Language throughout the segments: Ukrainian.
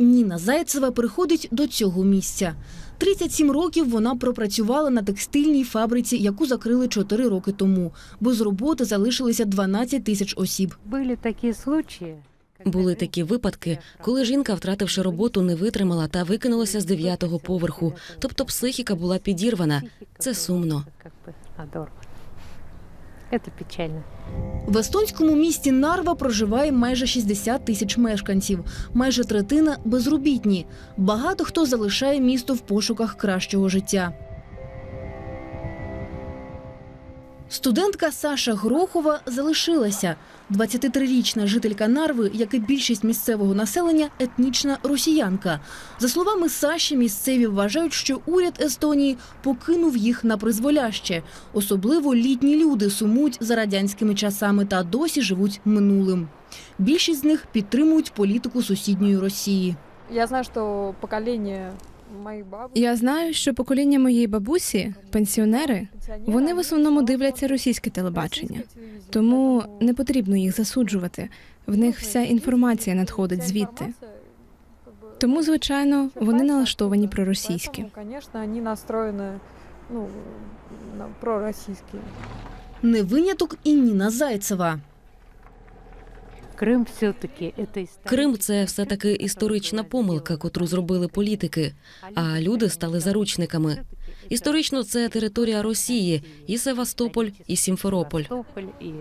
Ніна Зайцева приходить до цього місця. 37 років вона пропрацювала на текстильній фабриці, яку закрили 4 роки тому. Без роботи залишилися 12 тисяч осіб. Были такие случаи. Були такі випадки, коли жінка, втративши роботу, не витримала та викинулася з дев'ятого поверху. Тобто психіка була підірвана. Це сумно. Бы печально. В естонському місті Нарва проживає майже 60 тисяч мешканців, майже третина безробітні. Багато хто залишає місто в пошуках кращого життя. Студентка Саша Грохова залишилася. 23-річна жителька Нарви, як і більшість місцевого населення, етнічна росіянка. За словами Саші, місцеві вважають, що уряд Естонії покинув їх на призволяще. Особливо літні люди сумують за радянськими часами та досі живуть минулим. Більшість з них підтримують політику сусідньої Росії. Я знаю, моих бабушек... Я знаю, що покоління моєї бабусі, пенсіонери, вони в основному дивляться російське телебачення, тому не потрібно їх засуджувати. В них вся інформація надходить звідти. Тому, звичайно, вони налаштовані проросійськи. Конечно, они настроены ну, на пророссийские. Не виняток і Ніна Зайцева. Крым все-таки это. Крим це все таки історична помилка, котру зробили політики. А люди стали заручниками. Історично це територія Росії, і Севастополь, і Сімферополь. Севастополь и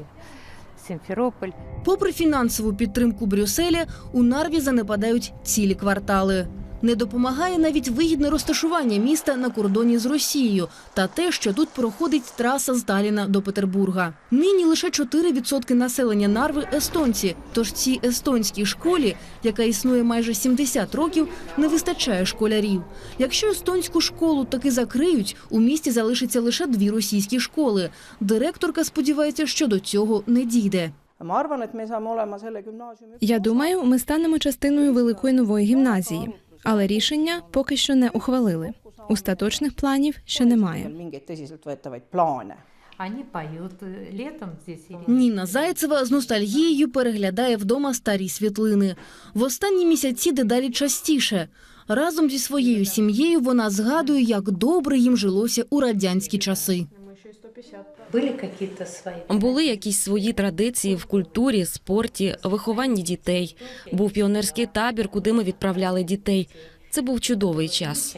Попри фінансову підтримку Брюсселя, у Нарві занепадають цілі квартали. Не допомагає навіть вигідне розташування міста на кордоні з Росією та те, що тут проходить траса з Таліна до Петербурга. Нині лише 4% населення Нарви естонці. Тож цій естонській школі, яка існує майже 70 років, не вистачає школярів. Якщо естонську школу таки закриють, у місті залишиться лише дві російські школи. Директорка сподівається, що до цього не дійде. Я думаю, ми станемо частиною великої нової гімназії, але рішення поки що не ухвалили. Остаточних планів ще немає. mingeid tõsiseltvõetavaid plaane. Они поют э, летом здесь. или- Ніна Зайцева з ностальгією переглядає вдома старі світлини. В останні місяці дедалі частіше. Разом зі своєю сім'єю вона згадує, як добре їм жилося у радянські часи. Были какие-то. Були якісь свої традиції в культурі, спорті, вихованні дітей. Був піонерський табір, куди ми відправляли дітей. Це був чудовий час.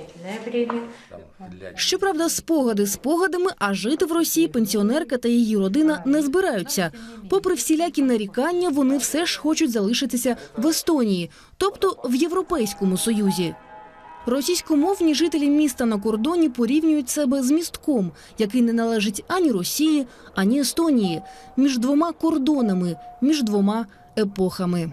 Щоправда, спогади спогадами, а жити в Росії пенсіонерка та її родина не збираються. Попри всілякі нарікання, вони все ж хочуть залишитися в Естонії, тобто в Європейському Союзі. Російськомовні жителі міста на кордоні порівнюють себе з містком, який не належить ані Росії, ані Естонії, між двома кордонами, між двома епохами.